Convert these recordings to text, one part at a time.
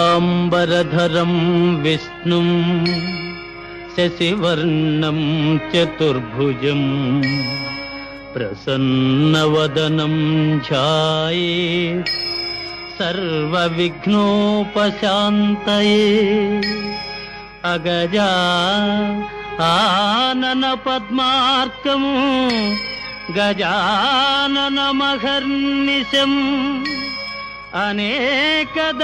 క్లాంబరధరం విష్ణుం శశివర్ణం చతుర్భుజం ప్రసన్నవదనం ఛాయే సర్వవిఘ్నోపశాంతయే అగజా ఆనన పద్మార్కం గజాననమహర్నిశం అనేకదంతం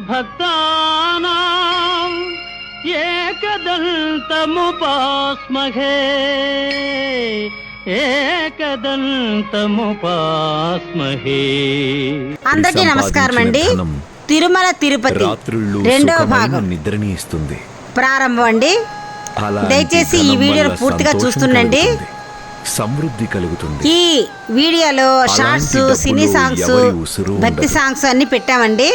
భక్తానాం ఏకదంతముపాస్మహే. ఏకదంతముపాస్మహే. అందరికీ నమస్కారం అండి తిరుమల తిరుపతి రెండవ భాగం. నిద్రని ఇస్తుంది. ప్రారంభం అండి. దయచేసి ఈ వీడియోను పూర్తిగా చూస్తుండండి. సమృద్ధి కలుగుతుంది. ఈ వీడియోలో షార్ట్స్ సినీ సాంగ్స్ భక్తి. సాంగ్స్ అన్ని పెట్టామండి.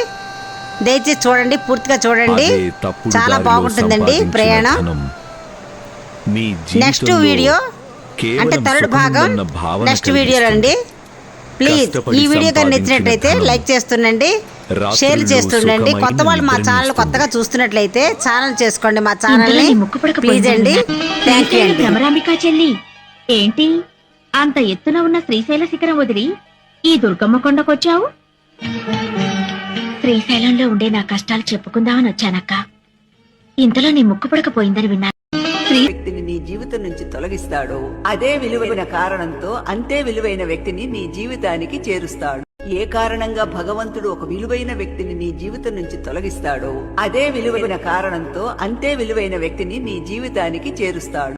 దయచేసి చూడండి పూర్తిగా చూడండి. చాలా బాగుంటుందండి ప్రయాణం. నెక్స్ట్ వీడియో అంటే థర్డ్ భాగం నెక్స్ట్ వీడియోలో అండి. ప్లీజ్ ఈ వీడియో కానీ నచ్చినట్లయితే లైక్ చేస్తుండండి షేర్ చేస్తుండండి. కొత్త వాళ్ళు మా ఛానల్. కొత్తగా చూస్తున్నట్లయితే ఛానల్ చేసుకోండి మా ఛానల్ ప్లీజ్ అండి. థ్యాంక్ యూ అండి. ఏంటి? అంత ఎత్తున ఉన్న శ్రీశైల శిఖరం వదిలి ఈ దుర్గమ్మ కొండకొచ్చావు? శ్రీశైలంలో ఉండే నా కష్టాలు చెప్పుకుందామని వచ్చానక్క. ఇంతలో నీ ముక్కు పుడక పోయిందని విన్నా వ్యక్తిని నీ జీవితం నుంచి తొలగిస్తాడో అదే విలువైన కారణంతో అంతే విలువైన వ్యక్తిని నీ జీవితానికి చేరుస్తాడు. ఏ కారణంగా భగవంతుడు ఒక విలువైన వ్యక్తిని నీ జీవితం నుంచి తొలగిస్తాడో అదే విలువైన కారణంతో అంతే విలువైన వ్యక్తిని నీ జీవితానికి చేరుస్తాడు.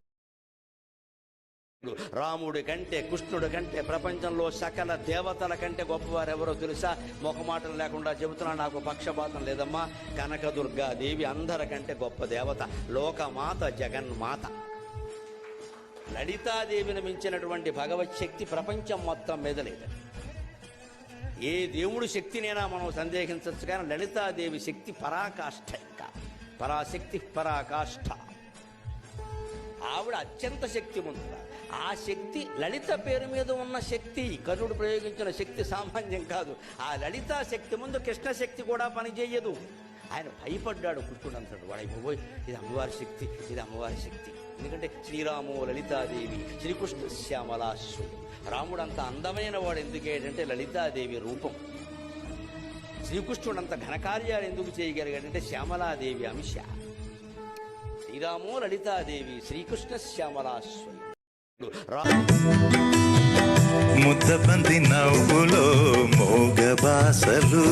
రాముడి కంటే కృష్ణుడి కంటే ప్రపంచంలో సకల దేవతల కంటే గొప్పవారెవరో తెలుసా? మొఖమాటలు లేకుండా చెబుతున్నా నాకు పక్షపాతం లేదమ్మా. కనకదుర్గా దేవి అందరికంటే గొప్ప దేవత. లోకమాత జగన్మాత. లలితాదేవిని మించినటువంటి భగవత్ శక్తి ప్రపంచం మొత్తం మీద లేదు. ఏ దేవుడు శక్తినైనా మనం సందేహించవచ్చు కానీ లలితాదేవి శక్తి పరాకాష్ఠ ఇంకా. పరాశక్తి పరాకాష్ఠ ఆవిడ అత్యంత శక్తివంతుడ ఆ శక్తి లలిత పేరు మీద ఉన్న శక్తి కర్ణుడు ప్రయోగించిన శక్తి సామాన్యం కాదు. ఆ లలితా శక్తి ముందు కృష్ణ శక్తి కూడా పనిచేయదు. ఆయన భయపడ్డాడు కృష్ణుడు అంటాడు వాడు అయిపోయి ఇది అమ్మవారి శక్తి ఇది అమ్మవారి శక్తి. ఎందుకంటే శ్రీరాము లలితాదేవి శ్రీకృష్ణ శ్యామలాశ్వడు రాముడు అంత అందమైన వాడు ఎందుకేటంటే లలితాదేవి రూపం. శ్రీకృష్ణుడు అంత ఘనకార్యాలు ఎందుకు చేయగలిగాడంటే శ్యామలాదేవి అంశ. శ్రీరామో లలితాదేవి శ్రీకృష్ణ శ్యామలాశ్వరి ముద్దబంది నవ్వులో మోగ బాసలు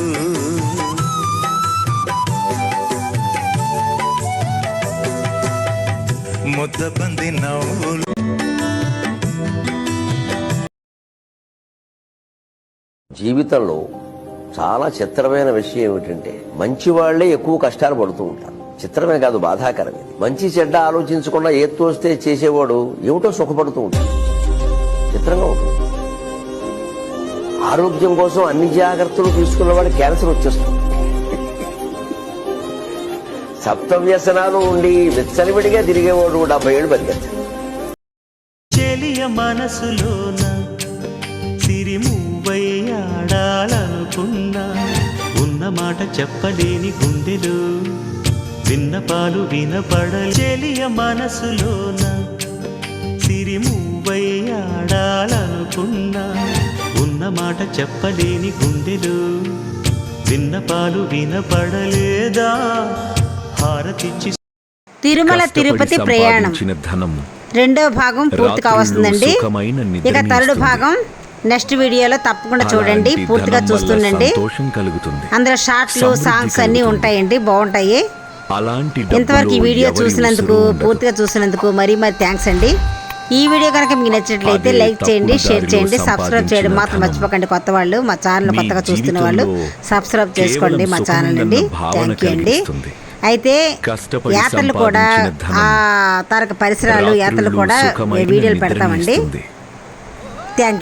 ముద్దబంది నవ్వులు జీవితంలో చాలా చిత్రమైన విషయం ఏమిటంటే మంచి వాళ్ళే ఎక్కువ కష్టాలు పడుతూ ఉంటారు. చిత్రమే కాదు బాధాకరమే. మంచి చెడ్డ ఆలోచించకుండా ఏ తోస్తే చేసేవాడు ఏమిటో సుఖపడుతూ ఉంటాడు. చిత్రంగా ఉంటుంది. ఆరోగ్యం కోసం అన్ని జాగ్రత్తలు తీసుకున్నవాడు క్యాన్సర్ వచ్చేస్తుంది సప్త వ్యసనాలు ఉండి విచ్చలివిడిగా తిరిగేవాడు డెబ్బై ఏడు బతికేస్తాడు చెలియ మనసులోన సిరిమూవయ్యాడాలనుకున్నా ఉన్న మాట చెప్పలేని గుండెలు విన్నపాలు వినపడ చెలియ మనసులోన సిరిమూవయ్యాడాలనుకున్నా ఉన్న మాట చెప్పలేని గుండెలు విన్నపాలు వినపడలేదా? హారతిచ్చి తిరుమల తిరుపతి ప్రయాణం. రెండవ భాగం పూర్తిగా రాత్రుళ్ళు వస్తుందండి. సుఖమైన ఇక థర్డ్ ఇస్తుంది. భాగం నెక్స్ట్ వీడియోలో తప్పకుండా చూడండి. పూర్తిగా చూస్తుండండి. అందులో షార్ట్లు సాంగ్స్ అన్ని. ఉంటాయండి. బాగుంటాయి. అలాంటి ఇంతవరకు ఈ వీడియో చూసినందుకు. పూర్తిగా చూసినందుకు మరీ మరి థ్యాంక్స్ అండి. ఈ వీడియో కనుక మీకు నచ్చినట్లయితే లైక్ చేయండి షేర్ చేయండి సబ్స్క్రైబ్ చేయడం మాత్రం మర్చిపోకండి. కొత్త వాళ్ళు మా ఛానల్ కొత్తగా చూస్తున్న వాళ్ళు సబ్స్క్రైబ్ చేసుకోండి మా ఛానల్ అండి. థ్యాంక్ యూ అండి. అయితే యాత్రలు కూడా ఆ తరక పరిసరాలు యాత్రలు కూడా వీడియోలు పెడతామండి. థ్యాంక్